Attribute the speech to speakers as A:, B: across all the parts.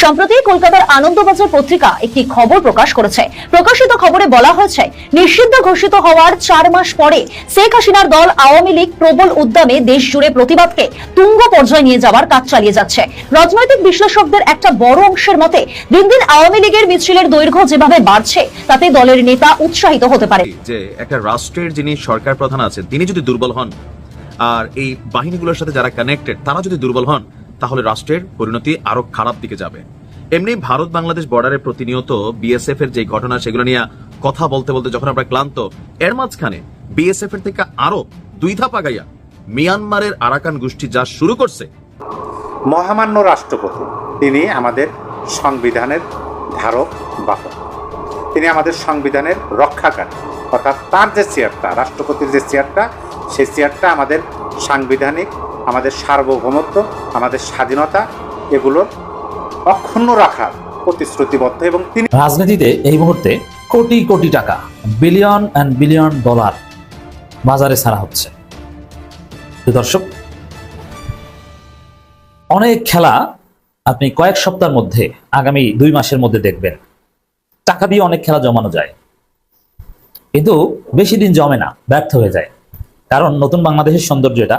A: সম্প্রতি কলকাতার আনন্দবাজার পত্রিকা একটি খবর প্রকাশ করেছে। প্রকাশিত খবরে বলা হয়েছে, নিষিদ্ধ ঘোষিত হওয়ার চার মাস পরে শেখ হাসিনার দল আওয়ামী লীগ প্রবল উদ্যমে দেশ জুড়ে প্রতিবাদকে তুঙ্গ পর্যায়ে নিয়ে যাওয়ার কাজ চালিয়ে যাচ্ছে। রাজনৈতিক বিশ্লেষকদের একটা বড় অংশের মতে, দিন দিন আওয়ামী লীগের মিছিলের দৈর্ঘ্য যেভাবে বাড়ছে, তাতে দলের নেতা উৎসাহিত হতে পারে।
B: যে একটা রাষ্ট্রের যিনি সরকার প্রধান আছেন, তিনি যদি দুর্বল হন, আর এই বাহিনীগুলোর সাথে যারা কানেক্টেড তারা যদি দুর্বল হন তাহলে রাষ্ট্রের পরিণতি আরও খারাপ দিকে যাবে। এমনি ভারত বাংলাদেশ বর্ডারে প্রতিনিয়ত বিএসএফ এর যে ঘটনা, সেগুলো নিয়ে কথা বলতে বলতে যখন আমরা ক্লান্ত, এর মাঝখানে বিএসএফ এর থেকে আরও দুই ধাপ আগাইয়া মিয়ানমারের আরাকান গোষ্ঠী যা শুরু করছে।
C: মহামান্য রাষ্ট্রপতি, তিনি আমাদের সংবিধানের ধারক, বাহক। তিনি আমাদের সংবিধানের রক্ষাকারী। অর্থাৎ তার যে চেয়ারটা, রাষ্ট্রপতির যে চেয়ারটা, সেই চেয়ারটা আমাদের সাংবিধানিক আমাদের সার্বভৌমত্ব, আমাদের স্বাধীনতা, এগুলোর অক্ষুণ্ণ রাখার প্রতিশ্রুতিবদ্ধ এবং তিনি
D: রাজনীতিতে এই মুহূর্তে কোটি কোটি টাকা বিলিয়ন অ্যান্ড বিলিয়ন ডলার বাজারে ছাড়া হচ্ছে। দর্শক, অনেক খেলা আপনি কয়েক সপ্তাহের মধ্যে, আগামী দুই মাসের মধ্যে দেখবেন। টাকা দিয়ে অনেক খেলা জমানো যায়। কিন্তু বেশি দিন জমে না, ব্যর্থ হয়ে যায়। কারণ নতুন বাংলাদেশের সৌন্দর্য এটা।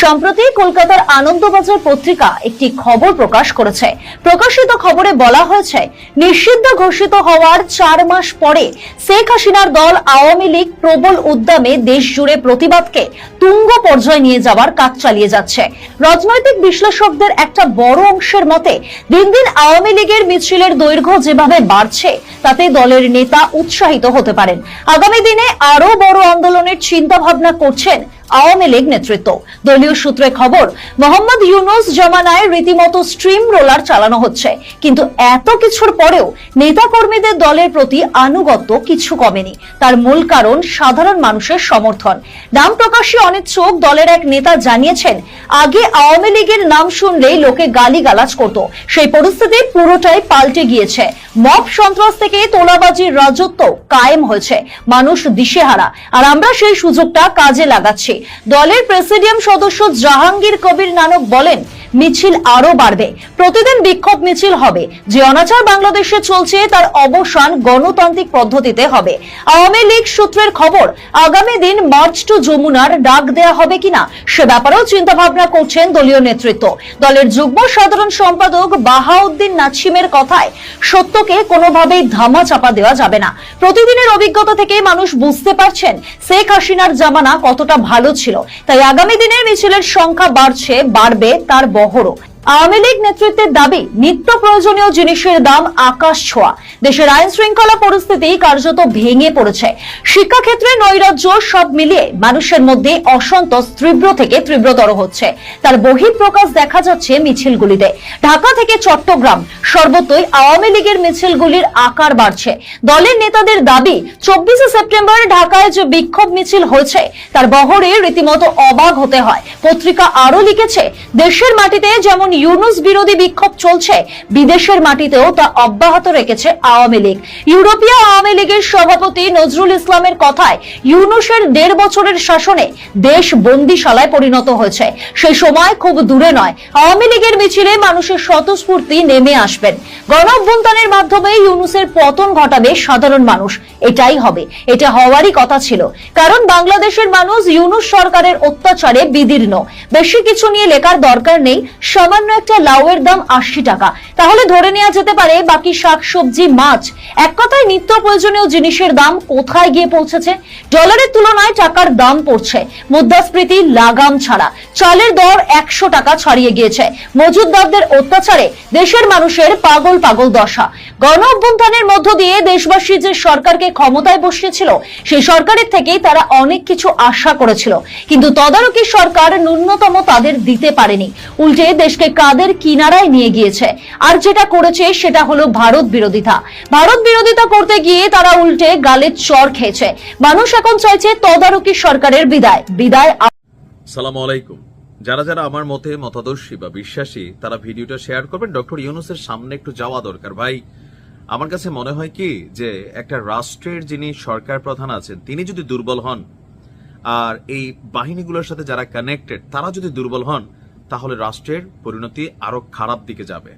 A: সম্প্রতি কলকাতার আনন্দবাজার পত্রিকা একটি খবর প্রকাশ করেছে। প্রকাশিত খবরে বলা হয়েছে, নিষিদ্ধ ঘোষিত হওয়ার চার মাস পরে শেখ হাসিনার দল আওয়ামী লীগ প্রবল উদ্যমে দেশ জুড়ে প্রতিবাদকে তুঙ্গ পর্যায়ে নিয়ে যাওয়ার কাজ চালিয়ে যাচ্ছে। রাজনৈতিক বিশ্লেষকদের একটা বড় অংশের মতে, দিন দিন আওয়ামী লীগের মিছিলের দৈর্ঘ্য যেভাবে বাড়ছে, তাতে দলের নেতা উৎসাহিত হতে পারেন। আগামী দিনে আরও বড় আন্দোলনের চিন্তা ভাবনা করছেন আওয়ামী লীগ নেতৃত্ব। দলীয় সূত্রে খবর, মোহাম্মদ ইউনুস জমানায় রীতিমতো স্ট্রিম রোলার চালানো হচ্ছে। কিন্তু এত কিছুর পরেও নেতাকর্মীদের দলের প্রতি আনুগত্য কিছু কমেনি। তার মূল কারণ সাধারণ মানুষের সমর্থন। নাম প্রকাশে অনিচ্ছুক দলের এক নেতা জানিয়েছেন, আগে আওয়ামী লীগের নাম শুনলেই লোকে গালিগালাজ করত। সেই পরিস্থিতি পুরোটাই পাল্টে গিয়েছে। মব সন্ত্রাস থেকে তোলাবাজির রাজত্ব কায়েম হয়েছে। মানুষ দিশেহারা। আর আমরা সেই সুযোগটা কাজে লাগাচ্ছি। দলের প্রেসিডিয়াম সদস্য জাহাঙ্গীর কবির নানক বলেন মিছিল আরও বাড়বে। প্রতিদিন বিক্ষোভ মিছিল হবে। যে অনাচার বাংলাদেশে চলছে, তার অবসান গণতান্ত্রিক পদ্ধতিতে হবে। আওয়ামী লীগ সূত্রের খবর, আগামী দিন মার্চ টু যমুনার ডাক দেয়া হবে কিনা, সে ব্যাপারেও চিন্তা ভাবনা করছেন দলীয় নেতৃত্ব। দলের যুগ্ম সাধারণ সম্পাদক বাহাউদ্দিন নাছিমের কথায়, সত্যকে কোনোভাবেই ধামা চাপা দেওয়া যাবে না। প্রতিদিনের অভিজ্ঞতা থেকে মানুষ বুঝতে পারছেন, শেখ হাসিনার জামানা কতটা ভালো ছিল। তাই আগামী দিনে মিছিলের সংখ্যা বাড়ছে, বাড়বে তার বহরও আওয়ামী লীগ নেতৃত্বের দাবি, নিত্য প্রয়োজনীয় জিনিসের দাম আকাশ ছোঁয়া। দেশের আইন শৃঙ্খলা পরিস্থিতি কার্যত ভেঙে পড়েছে। শিক্ষাক্ষেত্রে নৈরাজ্য সব মিলিয়ে মানুষের মধ্যে অসন্তোষ তীব্র থেকে তীব্রতর হচ্ছে। তার বহিঃপ্রকাশ দেখা যাচ্ছে মিছিলগুলিতে। ঢাকা থেকে চট্টগ্রাম, সর্বত্রই আওয়ামী লীগের মিছিলগুলির আকার বাড়ছে। দলের নেতাদের দাবি, চব্বিশে সেপ্টেম্বর ঢাকায় যে বিক্ষোভ মিছিল হয়েছে, তার বহরে রীতিমতো অবাক হতে হয়। পত্রিকা আরও লিখেছে, দেশের মাটিতে যেমন ইউনুস বিরোধী বিক্ষোভ চলছে। বিদেশের মাটিতেও তা অব্যাহত রেখেছে আওয়ামী লীগ। ইউরোপীয় আওয়ামী লীগের সভাপতি নজরুল ইসলামের কথায় ইউনুসের দেড় বছরের শাসনে দেশ বন্দিশালায় পরিণত হয়েছে। সেই সময় খুব দূরে নয়। আওয়ামী লীগের মিছিলে মানুষের স্বতঃস্ফূর্তি নেমে আসবেন। গণ মাধ্যমে ইউনুসের পতন ঘটাবে সাধারণ মানুষ। এটাই হবে। এটা হওয়ারই কথা ছিল। কারণ বাংলাদেশের মানুষ ইউনুস সরকারের অত্যাচারে বিদীর্ণ। বেশি কিছু নিয়ে লেখার দরকার নেই। সামান্য সামান্য একটা লাউয়ের দাম আশি টাকা। তাহলে ধরে নেওয়া যেতে পারে বাকি শাকসবজি, মাছ। এক কথায় নিত্য প্রয়োজনীয় জিনিসের দাম কোথায় গিয়ে পৌঁছেছে? ডলারের তুলনায় টাকার দাম পড়ছে। মুদ্রাস্ফীতি, লাগাম ছাড়া। চালের দর একশো টাকা ছাড়িয়ে গিয়েছে। মজুদদারদের অত্যাচারে দেশের মানুষের পাগল পাগল দশা। গণ অভ্যুত্থানের মধ্য দিয়ে দেশবাসী যে সরকারকে ক্ষমতায় বসিয়েছিল, সেই সরকারের থেকেই তারা অনেক কিছু আশা করেছিল। কিন্তু তদারকি সরকার ন্যূনতম তাদের দিতে পারেনি। উল্টে দেশকে কাদের কিনারায় নিয়ে গিয়েছে। আর যেটা করেছে সেটা হলো ভারত বিরোধিতা। ভারত বিরোধিতা করতে গিয়ে তারা উল্টে গালে চর খেয়েছে। মানুষ এখন চাইছে তদারকি সরকারের বিদায়। বিদায়
B: সালাম আলাইকুম। যারা যারা আমার মতে মতাদর্শী বা বিশ্বাসী, তারা ভিডিওটা শেয়ার করবেন। ডক্টর ইউনুসের সামনে একটু যাওয়া দরকার। ভাই, আমার কাছে মনে হয় কি যে একটা রাষ্ট্রের যিনি সরকার প্রধান আছেন, তিনি যদি দুর্বল হন, আর এই বাহিনীগুলোর সাথে যারা কানেক্টেড তারা যদি দুর্বল হন তাহলে রাষ্ট্রের পরিণতি আরও খারাপ দিকে যাবে।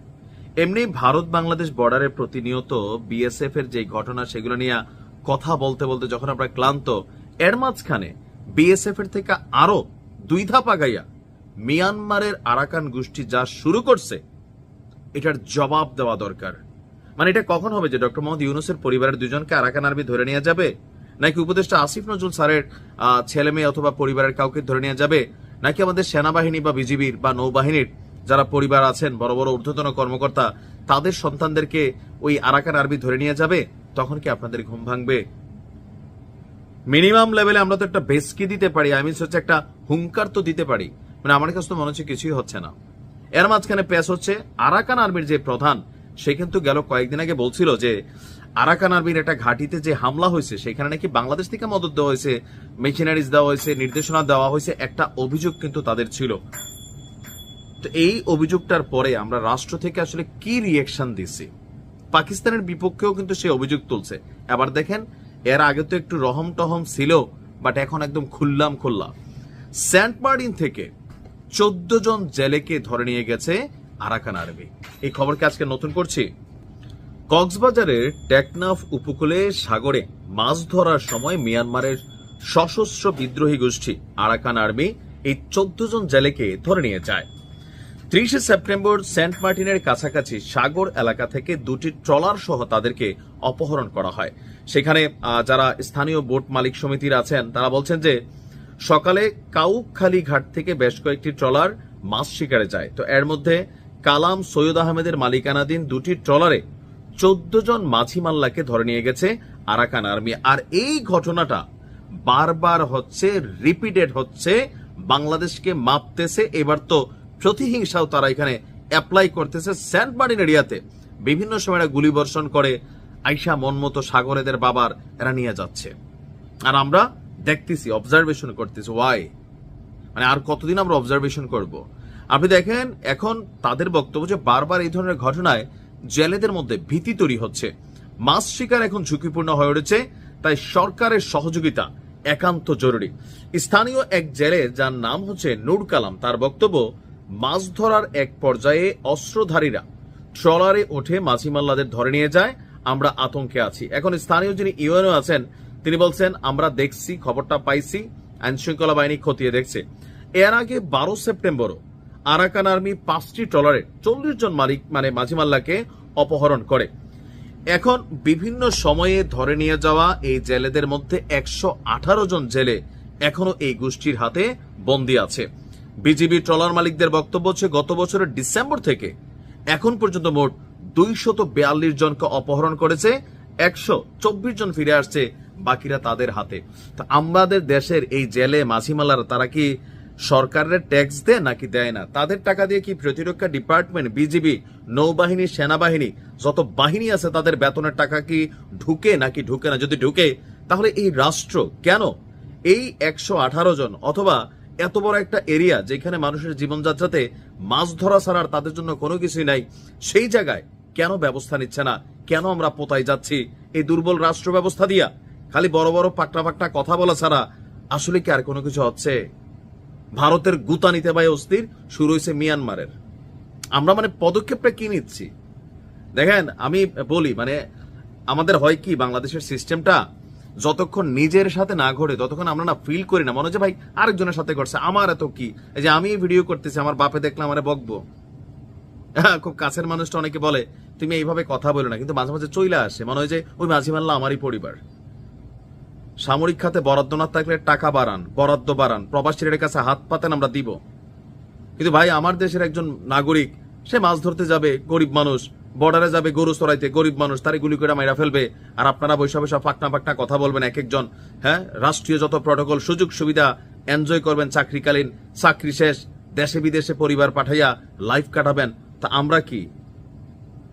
B: এমনি ভারত বাংলাদেশ বর্ডারে প্রতিনিয়ত বিএসএফ এর যে ঘটনা, সেগুলো নিয়ে কথা বলতে বলতে যখন আমরা ক্লান্ত, এর মাঝখানে বিএসএফ এর থেকে আরও দুই ধাপ আগাইয়া মিয়ানমারের আরাকান গোষ্ঠী যা শুরু করছে, এটার জবাব দেওয়া দরকার। মানে এটা কখন হবে যে ডক্টর মোহাম্মদ ইউনুসের পরিবারের দুজনকে আরাকান আর্মি ধরে নিয়ে যাবে, নাকি উপদেষ্টা আসিফ নজরুল স্যারের ছেলে মেয়ে অথবা পরিবারের কাউকে ধরে নিয়ে যাবে? নাকি আমাদের সেনাবাহিনী বা বিজিবির বা নৌবাহিনীর যারা পরিবার আছেন, বড় বড় ঊর্ধ্বতন কর্মকর্তা, তাদের সন্তানদেরকে ওই আরাকান আর্মি ধরে নিয়ে যাবে? তখন কি আপনাদের ঘুম ভাঙবে? মিনিমাম লেভেলে আমরা তো একটা বেসকি দিতে পারি। আই মিনস হচ্ছে একটা হুঙ্কার তো দিতে পারি। মানে আমার কাছে তো মনে হচ্ছে কিছুই হচ্ছে না। এর মাঝখানে পেশ হচ্ছে আরাকান আর্মির যে প্রধান, সে কিন্তু গেল কয়েকদিন আগে বলছিল যে আরাকান আর্মির একটা ঘাটিতে যে হামলা হয়েছে, সেখানে নাকি বাংলাদেশ থেকে মদত দেওয়া হয়েছে, মেশিনারিজ দেওয়া হয়েছে, নির্দেশনা দেওয়া হয়েছে, একটা অভিযোগ কিন্তু তাদের ছিল। তো এই অভিযোগটার পরে আমরা রাষ্ট্র থেকে আসলে কি রিয়েকশন দিছি পাকিস্তানের বিপক্ষেও কিন্তু সে অভিযোগ তুলছে। এবার দেখেন, এর আগে তো একটু রহম টহম ছিল, বাট এখন একদম খুললাম খুললাম সেন্ট মার্টিন থেকে চোদ্দ জন জেলেকে ধরে নিয়ে গেছে আরাকান আর্মি এই খবরকে আজকে নতুন করছি। কক্সবাজারের টেকনাফ উপকূলে সাগরে মাছ ধরার সময় মিয়ানমারের সশস্ত্র বিদ্রোহী গোষ্ঠী আরাকান আর্মি এই চোদ্দ জন জেলেকে ধরে নিয়ে যায়। ত্রিশে সেপ্টেম্বর সেন্ট মার্টিনের কাছাকাছি সাগর এলাকা থেকে দুটি ট্রলার সহ তাদেরকে অপহরণ করা হয়। সেখানে যারা স্থানীয় বোট মালিক সমিতির আছেন, তারা বলছেন যে সকালে কাউখালী ঘাট থেকে বেশ কয়েকটি ট্রলার মাছ শিকারে যায়। তো এর মধ্যে কালাম সৈয়দ আহমেদের মালিকানাধীন দুটি ট্রলারে চোদ্দ জন মাঝি মাল্লাকে ধরে নিয়ে গেছে আরাকান আর্মি। আর এই ঘটনাটা বারবার হচ্ছে রিপিটেড হচ্ছে, বাংলাদেশকে মাপতেছে। এবার তো প্রতিহিংসাও তারা এখানে অ্যাপ্লাই করতেছে সেন্ট মার্টিন এরিয়াতে। বিভিন্ন সময় গুলি বর্ষণ করে, আইসা মনমতো সাগরেদের বাবার এরা নিয়ে যাচ্ছে। আর আমরা দেখতেছি অবজারভেশন করতেছি ওয়াই মানে আর কতদিন আমরা অবজারভেশন করব? আপনি দেখেন, এখন তাদের বক্তব্য যে বারবার এই ধরনের ঘটনায় জেলেদের মধ্যে ভীতি তৈরি হচ্ছে। মাছ শিকার এখন ঝুঁকিপূর্ণ হয়ে উঠেছে, তাই সরকারের সহযোগিতা একান্ত জরুরি। স্থানীয় এক জেলে, যার নাম হচ্ছে নূর কালাম, তার বক্তব্য, মাছ ধরার এক পর্যায়ে অস্ত্রধারীরা ট্রলারে ওঠে মাঝিমাল্লাদের ধরে নিয়ে যায়, আমরা আতঙ্কে আছি। এখন স্থানীয় যিনি ইউএনও আছেন, তিনি বলছেন, আমরা দেখছি, খবরটা পাইছি আইন শৃঙ্খলা বাহিনী খতিয়ে দেখছে। এর আগে বারো সেপ্টেম্বরও আরাকান আর্মি পাঁচটি ট্রলারে চল্লিশ জন মালিক মানে মাঝিমাল্লাকে অপহরণ করে। এখন বিভিন্ন সময়ে ধরে নিয়ে যাওয়া এই জেলেদের মধ্যে একশো আঠারো জন জেলে এখনও এই গোষ্ঠীর হাতে বন্দী আছে। বিজিবি ট্রলার মালিকদের বক্তব্য হচ্ছে, গত বছরের ডিসেম্বর থেকে এখন পর্যন্ত মোট দুইশত বিয়াল্লিশ জনকে অপহরণ করেছে, একশো চব্বিশ জন ফিরে আসছে বাকিরা তাদের হাতে। তা আমাদের দেশের এই জেলে মাঝিমালারা তারা কি সরকারের ট্যাক্স দেয় নাকি দেয় না? তাদের টাকা দিয়ে কি প্রতিরক্ষা ডিপার্টমেন্ট, বিজিবি, নৌবাহিনী, সেনাবাহিনী, যত বাহিনী আছে তাদের বেতনের টাকা কি ঢুকে নাকি ঢুকে না? যদি ঢুকে, তাহলে এই রাষ্ট্র কেন? এই একশো আঠারো জন অথবা এত বড় একটা এরিয়া যেখানে মানুষের জীবনযাত্রাতে মাছ ধরা ছাড়ার তাদের জন্য কোনো কিছুই নাই, সেই জায়গায় কেন ব্যবস্থা নিচ্ছে না? কেন আমরা পোতাই যাচ্ছি এই দুর্বল রাষ্ট্র ব্যবস্থা দিয়া? খালি বড় বড় পাকটা পাকটা কথা বলা ছাড়া আসলে কি আর কোনো কিছু হচ্ছে? ভারতের গুতা নিতে পাই অস্থির শুরু হয়েছে মিয়ানমারের। আমরা মানে পদক্ষেপটা কি নিচ্ছি? দেখেন আমি বলি মানে আমাদের হয় কি বাংলাদেশের সিস্টেমটা যতক্ষণ নিজের সাথে না ঘটে ততক্ষণ আমরা না ফিল করি না। মনে হচ্ছে ভাই আরেকজনের সাথে ঘটছে। আমার এত কি? এই যে আমি ভিডিও করতেছি আমার বাপে দেখলে আমারে বকবো। হ্যাঁ, খুব কাছের মানুষটা অনেকে বলে তুমি এইভাবে কথা বলো না। কিন্তু মাঝে মাঝে চইলা আসে। মনে হয় যে ওই মাঝি মাল্লা আমারই পরিবার। সামরিক খাতে বরাদ্দ না থাকলে টাকা বাড়ান, বরাদ্দ বাড়ান, প্রবাসীদের কাছে হাত পাতেন আমরা দিব। কিন্তু ভাই, আমার দেশের একজন নাগরিক, সে মাছ ধরতে যাবে, গরিব মানুষ বর্ডারে যাবে, গরু চড়াইতে, গরিব মানুষ তারে গুলি করে মাইরা ফেলবে, আর আপনারা বৈশা বৈশা ফাঁকনা ফাঁকনা কথা বলবেন এক একজন হ্যাঁ? রাষ্ট্রীয় যত প্রটোকল সুযোগ সুবিধা এনজয় করবেন চাকরিকালীন, চাকরি শেষ, দেশে বিদেশে পরিবার পাঠাইয়া লাইফ কাটাবেন, তা আমরা কি?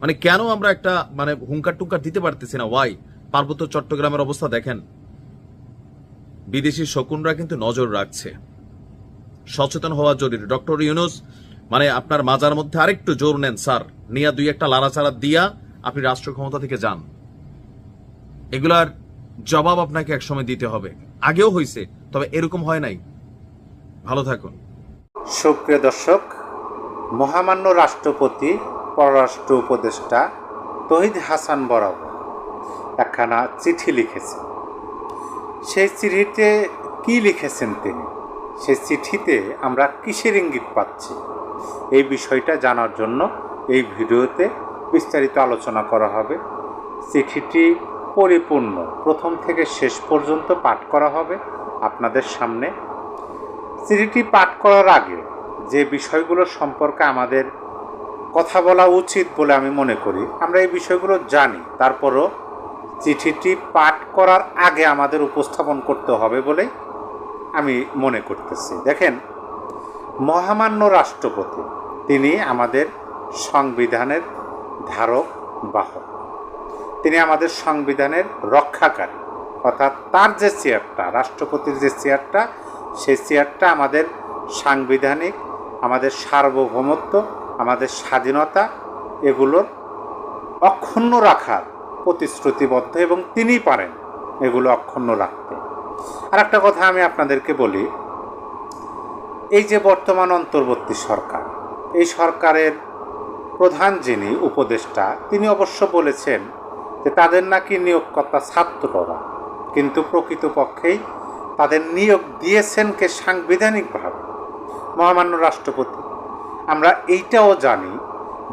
B: মানে কেন আমরা একটা মানে হুঙ্কার টুঙ্কার দিতে পারতেছি না? ওয়াই পার্বত্য চট্টগ্রামের অবস্থা দেখেন। বিদেশি শকুনরা কিন্তু নজর রাখছে। সচেতন হওয়া জরুরি। ডক্টর ইউনুস মানে আপনার মাজার মধ্যে আরেকটু জোর নেন, স্যার। নিয়া দুই একটা লাড়াচাড়া দিয়া আপনি রাষ্ট্র ক্ষমতা থেকে যান। এগুলার জবাব আপনাকে একসময় দিতে হবে। আগেও হয়েছে তবে এরকম হয় নাই। ভালো থাকুন।
C: সুপ্রিয় দর্শক, মহামান্য রাষ্ট্রপতি, পররাষ্ট্র উপদেষ্টা তহিদ হাসান বরাবর একখানা চিঠি লিখেছেন। সেই চিঠিতে কি লিখেছেন তিনি? সেই চিঠিতে আমরা কিসের ইঙ্গিত পাচ্ছি? এই বিষয়টা জানার জন্য এই ভিডিওতে বিস্তারিত আলোচনা করা হবে। চিঠিটি পরিপূর্ণ, প্রথম থেকে শেষ পর্যন্ত পাঠ করা হবে আপনাদের সামনে। চিঠিটি পাঠ করার আগে যে বিষয়গুলো সম্পর্কে আমাদের কথা বলা উচিত বলে আমি মনে করি, আমরা এই বিষয়গুলো জানি। তারপরও চিঠিটি পাঠ করার আগে আমাদের উপস্থাপন করতে হবে বলে আমি মনে করতেছি। দেখেন, মহামান্য রাষ্ট্রপতি, তিনি আমাদের সংবিধানের ধারক, বাহক। তিনি আমাদের সংবিধানের রক্ষাকারী। অর্থাৎ তার যে চেয়ারটা, রাষ্ট্রপতির যে চেয়ারটা, সেই চেয়ারটা আমাদের সাংবিধানিক, আমাদের সার্বভৌমত্ব, আমাদের স্বাধীনতা, এগুলোর অক্ষুণ্ণ রাখার প্রতিশ্রুতিবদ্ধ এবং তিনি পারেন। এগুলো অক্ষুণ্ণ রাখতে। আর একটা কথা আমি আপনাদেরকে বলি, এই যে বর্তমান অন্তর্বর্তী সরকার, এই সরকারের প্রধান যিনি উপদেষ্টা, তিনি অবশ্য বলেছেন যে তাদের নাকি নিয়োগকর্তা ছাত্ররা, কিন্তু প্রকৃতপক্ষেই তাদের নিয়োগ দিয়েছেন কে সাংবিধানিকভাবে, মহামান্য রাষ্ট্রপতি। আমরা এইটাও জানি,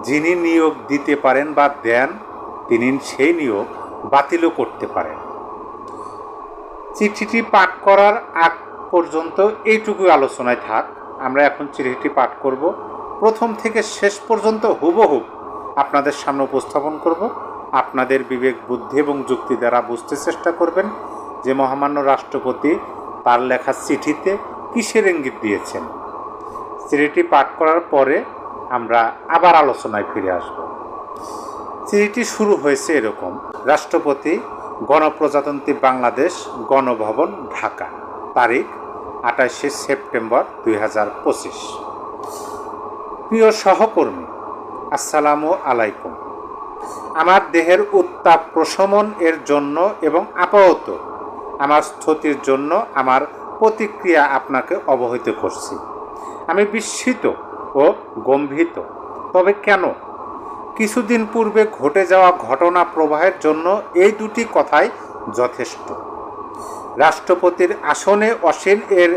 C: যিনি নিয়োগ দিতে পারেন বা দেন, তিনি সেই নিয়োগ বাতিলও করতে পারেন। চিঠিটি পাঠ করার আগ পর্যন্ত এইটুকু আলোচনায় থাক। আমরা এখন চিঠিটি পাঠ করব। প্রথম থেকে শেষ পর্যন্ত হুবহুব আপনাদের সামনে উপস্থাপন করব। আপনাদের বিবেক, বুদ্ধি এবং যুক্তি দ্বারা বুঝতে চেষ্টা করবেন যে মহামান্য রাষ্ট্রপতি তার লেখা চিঠিতে কিসের ইঙ্গিত দিয়েছেন। চিঠিটি পাঠ করার পরে আমরা আবার আলোচনায় ফিরে আসব। চিঠিটি শুরু হয়েছে এরকম। রাষ্ট্রপতি গণপ্রজাতন্ত্রী বাংলাদেশ গণভবন, ঢাকা। তারিখ, আঠাশে সেপ্টেম্বর দুই হাজার পঁচিশ। প্রিয় সহকর্মী, আসসালামু আলাইকুম। আমার দেহের উত্তাপ প্রশমন এর জন্য এবং আপাতত আমার স্থতির জন্য আমার প্রতিক্রিয়া আপনাকে অবহিত করছি। আমি বিস্মিত ও গম্ভীত। তবে কেন কিছুদিন পূর্বে ঘটে যাওয়া ঘটনা প্রবাহের জন্য এই দুটি কথাই যথেষ্ট। রাষ্ট্রপতির আসনে অসীন এর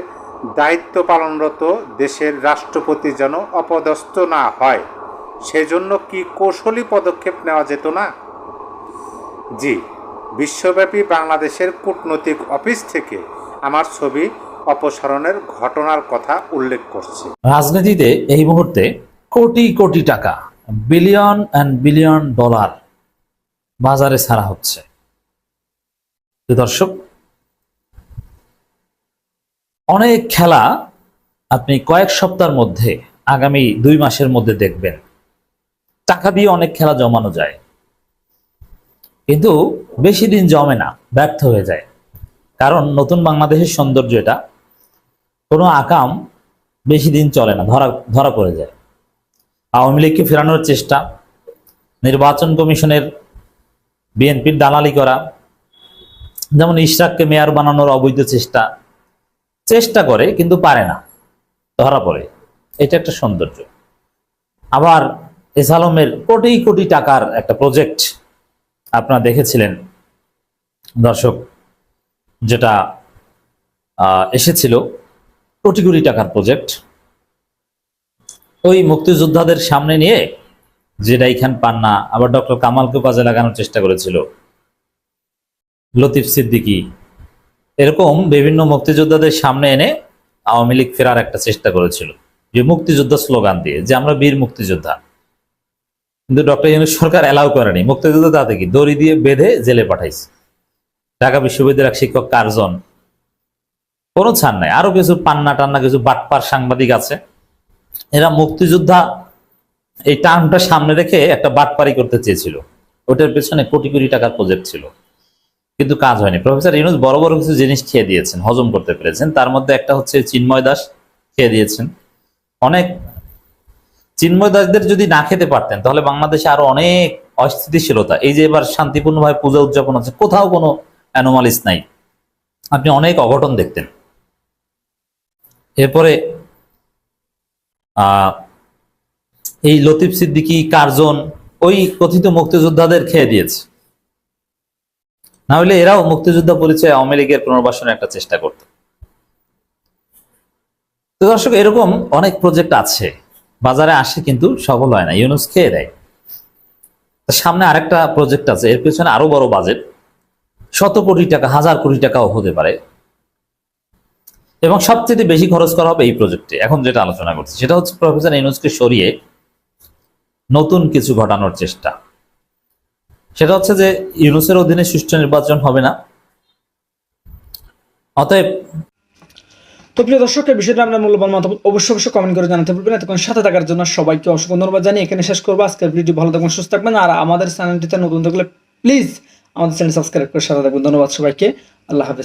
C: দায়িত্ব পালনরত দেশের রাষ্ট্রপতি যেন অপদস্থ না হয়, সেজন্য কি কৌশলী পদক্ষেপ নেওয়া যেত না? জি, বিশ্বব্যাপী বাংলাদেশের কূটনৈতিক অফিস থেকে আমার ছবি অপসারণের ঘটনার কথা উল্লেখ করছে।
D: রাজনীতিতে এই মুহূর্তে কোটি কোটি টাকা। বিলিয়ন অ্যান্ড বিলিয়ন ডলার বাজারে ছাড়া হচ্ছে। দর্শক, অনেক খেলা আপনি কয়েক সপ্তাহের মধ্যে, আগামী দুই মাসের মধ্যে দেখবেন। টাকা দিয়ে অনেক খেলা জমানো যায়। কিন্তু বেশি দিন জমে না, ব্যর্থ হয়ে যায়। কারণ নতুন বাংলাদেশের সৌন্দর্য এটা। কোনো আকাম বেশি দিন চলে না, ধরা ধরা পড়ে যায়। আওয়ামী লীগকে ফেরানোর চেষ্টা, নির্বাচন কমিশনের বিএনপির দালালি করা, যেমন ইশরাককে মেয়র বানানোর অবৈধ চেষ্টা চেষ্টা করে কিন্তু পারে না, ধরা পড়ে। এটা একটা সৌন্দর্য। আবার এস আলমের কোটি কোটি টাকার একটা প্রজেক্ট আপনারা দেখেছিলেন, দর্শক, যেটা এসেছিল, কোটি কোটি টাকার প্রজেক্ট। ওই মুক্তিযোদ্ধাদের সামনে নিয়ে জেডাই খান পান্না, আবার ডক্টর কামালকে কাজে লাগানোর চেষ্টা করেছিল। লতিফ সিদ্দিকী। এরকম বিভিন্ন মুক্তিযোদ্ধাদের সামনে এনে আওয়ামী লীগ ফেরার একটা চেষ্টা করেছিল। যে মুক্তিযোদ্ধা স্লোগান দিয়ে, যে আমরা বীর মুক্তিযোদ্ধা। কিন্তু ডক্টর ইউনুস সরকার অ্যালাউ করেনি। মুক্তিযোদ্ধা তাতে কি? দড়ি দিয়ে বেঁধে জেলে পাঠাইছে। ঢাকা বিশ্ববিদ্যালয়ের এক শিক্ষক কার্জন। কোনো ছাড় নাই। আরও কিছু পান্না টান্না, কিছু বাটপার সাংবাদিক আছে। মুক্তিযোদ্ধা এই টার্মটা সামনে রেখে একটা বাটপারি করতে চেয়েছিল। ওটার পেছনে কোটি কোটি টাকার প্রজেক্ট ছিল। কিন্তু কাজ হয়নি। প্রফেসর ইউনুস বড় বড় কিছু জিনিস খেয়ে দিয়েছেন, হজম করতে পেরেছেন। তার মধ্যে একটা হচ্ছে চিন্ময় দাস খেয়ে দিয়েছেন। অনেক চিন্ময় দাসদের যদি না খেতে পারতেন, তাহলে বাংলাদেশে আরও অনেক অস্থিতিশীলতা। এই যে এবার শান্তিপূর্ণভাবে পূজা উদযাপন হচ্ছে, কোথাও কোনো অ্যানোমালিস নাই। আপনি অনেক অঘটন দেখতেন। এরপরে এই লতিফ সিদ্দিকী কার্জন ওই কথিত মুক্তিযোদ্ধাদের খেয়ে দিয়েছে। না হলে এরাও মুক্তিযোদ্ধা পরিচয় আওয়ামী লীগের পুনর্বাসনের একটা চেষ্টা করত। তো দর্শক, এরকম অনেক প্রজেক্ট আছে। বাজারে আসে কিন্তু সফল হয় না। ইউনুস খেয়ে দেয়। সামনে আরেকটা প্রজেক্ট আছে। এর পেছনে আরও বড় বাজেট শত কোটি টাকা, হাজার কোটি টাকাও হতে পারে। এবং সবচেয়ে বেশি খরচ করা হবে এই প্রজেক্টে এখন যেটা আলোচনা করছি, সেটা হচ্ছে প্রফেসর ইউনুসকে সরিয়ে নতুন কিছু ঘটানোর চেষ্টা। সেটা হচ্ছে যে ইউনুসের অধীনে সুষ্ঠু নির্বাচন হবে না। অতএব
E: তো প্রিয় দর্শক, এই বিষয়টা আপনার মূল্যবান মতামত অবশ্যই অবশ্যই কমেন্ট করে জানাতে পারবেন এতক্ষণ সাথে থাকার জন্য সবাইকে অসংখ্য ধন্যবাদ জানিয়ে এখানে শেষ করব। আজকের ভিডিও ভালো থাকবেন সুস্থ থাকবেন। আর আমাদের চ্যানেলটিতে নতুন থাকলে প্লিজ আমাদের চ্যানেল সাবস্ক্রাইব করে সাথে থাকবেন ধন্যবাদ সবাইকে। আল্লাহ হাফেজ।